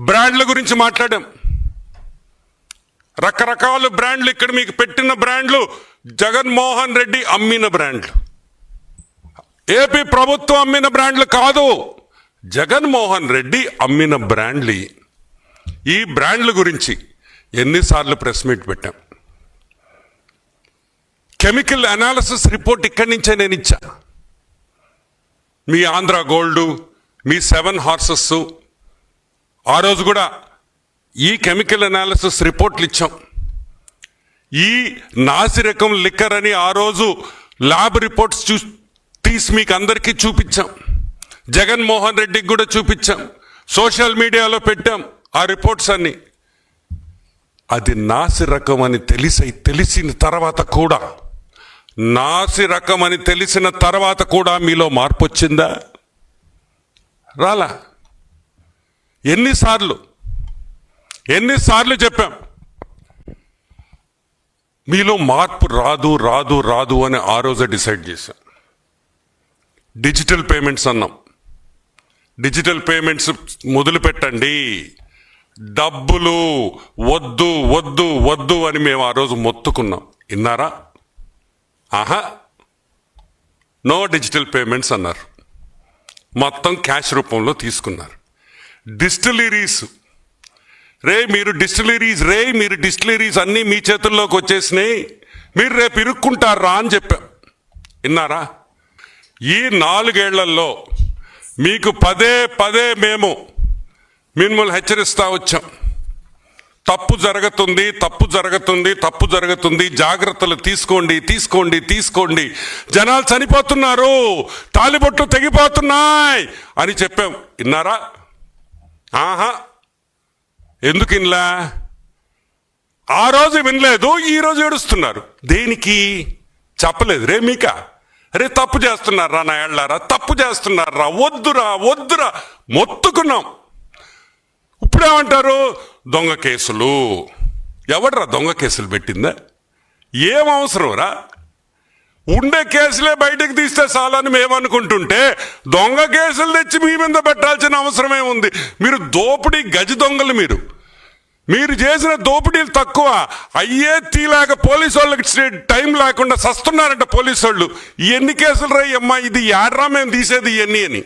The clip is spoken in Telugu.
బ్రాండ్ల గురించి మాట్లాడాం. రకరకాల బ్రాండ్లు ఇక్కడ మీకు పెట్టిన బ్రాండ్లు జగన్మోహన్ రెడ్డి అమ్మిన బ్రాండ్లు. ఏపీ ప్రభుత్వం అమ్మిన బ్రాండ్లు కాదు జగన్మోహన్ రెడ్డి అమ్మిన బ్రాండ్లు. ఈ బ్రాండ్ల గురించి ఎన్నిసార్లు ప్రెస్ మీట్ పెట్టాం. కెమికల్ అనాలిసిస్ రిపోర్ట్ ఇక్కడి నుంచే నేను ఇచ్చా. మీ ఆంధ్ర గోల్డు మీ సెవెన్ హార్సెస్ ఆ రోజు కూడా ఈ కెమికల్ అనాలిసిస్ రిపోర్ట్లు ఇచ్చాం. ఈ నాసిరకం లిక్కర్ అని ఆ రోజు ల్యాబ్ రిపోర్ట్స్ చూ తీసి మీకు అందరికీ చూపించాం జగన్మోహన్ రెడ్డికి కూడా చూపించాం. సోషల్ మీడియాలో పెట్టాం ఆ రిపోర్ట్స్ అన్ని. అది నాసి రకం అని తెలిసి తెలిసిన తర్వాత కూడా నాసి రకం అని తెలిసిన తర్వాత కూడా మీలో మార్పు వచ్చిందా? రాలా. ఎన్నిసార్లు? ఎన్నిసార్లు చెప్పాం? మీలో మార్పు రాదు రాదు రాదు అని ఆ రోజే డిసైడ్ చేశాం. డిజిటల్ పేమెంట్స్ అన్నాం. డిజిటల్ పేమెంట్స్ మొదలు పెట్టండి. డబ్బులు వద్దు వద్దు వద్దు అని మేము ఆ రోజు మొత్తుకున్నాం. విన్నారా? ఆహా! నో డిజిటల్ పేమెంట్స్ అన్నారు. మొత్తం క్యాష్ రూపంలో తీసుకున్నారు. డిస్టిలరీస్. రే మీరు డిస్టిలరీస్ రే మీరు డిస్టిలరీస్ అన్నీ మీ చేతుల్లోకి వచ్చేసినాయి. మీరు రేపు ఇరుక్కుంటారా అని చెప్పాం. విన్నారా? ఈ నాలుగేళ్ళలో మీకు పదే పదే మేము మిమ్మల్ని హెచ్చరిస్తా వచ్చాం. తప్పు జరుగుతుంది తప్పు జరుగుతుంది తప్పు జరుగుతుంది. జాగ్రత్తలు తీసుకోండి తీసుకోండి తీసుకోండి. జనాలు చనిపోతున్నారు తాలిబొట్లు తెగిపోతున్నాయి అని చెప్పాం. విన్నారా? ఆహా. ఎందుకు ఇన్లా ఆ రోజు వినలేదు ఈరోజు ఏడుస్తున్నారు. దేనికి? చెప్పలేదు. రే మీక రే తప్పు చేస్తున్నారా నా ఏళ్ళారా? తప్పు చేస్తున్నారా? వద్దురా వద్దురా. మొత్తుకున్నాం. ఇప్పుడేమంటారు? దొంగ కేసులు. ఎవడరా దొంగ కేసులు పెట్టిందా? ఏం అవసరం రా? ఉండే కేసులే బయటకు తీస్తే చాలని మేమనుకుంటుంటే దొంగ కేసులు తెచ్చి మీ మీద పెట్టాల్సిన అవసరమే ఉంది. మీరు దోపిడీ గజ దొంగలు మీరు. మీరు చేసిన దోపిడీలు తక్కువ. అయ్యే తీలాక పోలీసు వాళ్ళకి టైం లేకుండా సస్తున్నారంట పోలీసు వాళ్ళు. ఎన్ని కేసులు రాయి అమ్మా ఇది యాడ్రా? మేము తీసేది ఇవన్నీ అని.